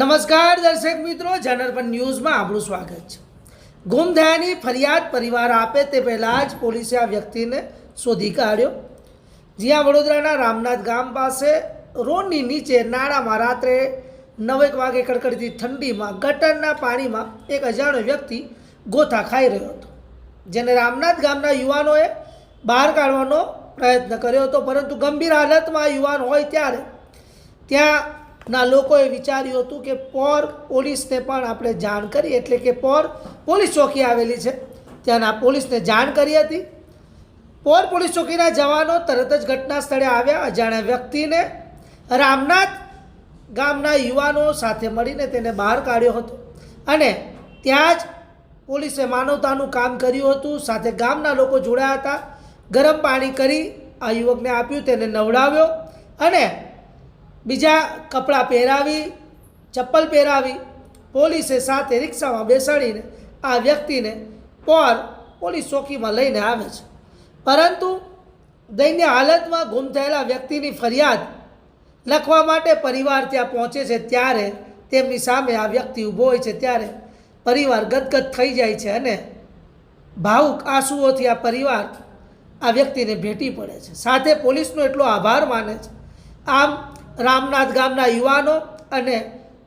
નમસ્કાર દર્શક મિત્રો જનરપન ન્યૂઝમાં આપણું સ્વાગત છે. ગુમ થયાની ફરિયાદ પરિવાર આપે તે પહેલાં જ પોલીસે આ વ્યક્તિને શોધી કાઢ્યો. જ્યાં વડોદરાના રામનાથ ગામ પાસે રોડની નીચે નાળામાં રાત્રે નવેક વાગે કડકડતી ઠંડીમાં ગટરના પાણીમાં એક અજાણ્યો વ્યક્તિ ગોથા ખાઈ રહ્યો હતો. જેને રામનાથ ગામના યુવાનોએ બહાર કાઢવાનો પ્રયત્ન કર્યો હતો, પરંતુ ગંભીર હાલતમાં યુવાન હોય ત્યારે ત્યાંના લોકોએ વિચાર્યું હતું કે પોર પોલીસને પણ આપણે જાણ કરી, એટલે કે પોર પોલીસ ચોકી આવેલી છે. ત્યાંના પોલીસને જાણ કરી હતી. પોર પોલીસ ચોકીના જવાનો તરત જ ઘટના સ્થળે આવ્યા. અજાણ્યા વ્યક્તિને રામનાથ ગામના યુવાનો સાથે મળીને તેને બહાર કાઢ્યો હતો. અને ત્યાં જ પોલીસે માનવતાનું કામ કર્યું હતું. સાથે ગામના લોકો જોડાયા હતા. ગરમ પાણી કરી આ યુવકને આપ્યું, તેને નવડાવ્યો અને બીજા કપડાં પહેરાવી, ચપ્પલ પહેરાવી, પોલીસે સાથે રિક્ષામાં બેસાડીને આ વ્યક્તિને પર પોલીસ ચોકીમાં લઈને આવે છે. પરંતુ દૈન્ય હાલતમાં ગુમ થયેલા વ્યક્તિની ફરિયાદ લખવા માટે પરિવાર ત્યાં પહોંચે છે ત્યારે તેમની સામે આ વ્યક્તિ ઊભો હોય છે ત્યારે પરિવાર ગદગદ થઈ જાય છે અને ભાવુક આંસુઓથી આ પરિવાર આ વ્યક્તિને ભેટી પડે છે. સાથે પોલીસનો એટલો આભાર માને છે. આમ રામનાથ ગામના યુવાનો અને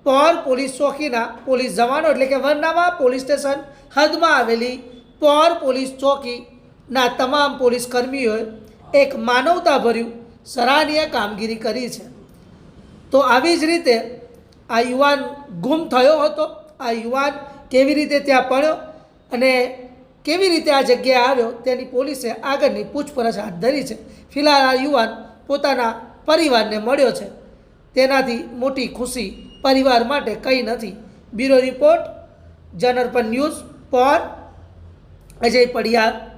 પોર પોલીસ ચોકીના પોલીસ જવાનો, એટલે કે વરનામા પોલીસ સ્ટેશન હદમાં આવેલી પોર પોલીસ ચોકીના તમામ પોલીસ કર્મીઓએ એક માનવતાભર્યું સરાહનીય કામગીરી કરી છે. તો આવી જ રીતે આ યુવાન ગુમ થયો હતો, આ યુવાન કેવી રીતે ત્યાં પડ્યો અને કેવી રીતે આ જગ્યાએ આવ્યો તેની પોલીસે આગળની પૂછપરછ હાથ ધરી છે. ફિલહાલ આ યુવાન પોતાના પરિવારને મળ્યો છે. તેનાથી મોટી ખુશી પરિવાર માટે કંઈ નથી. બ્યુરો રિપોર્ટ જનરપન ન્યૂઝ પર, અજય પડિયાર.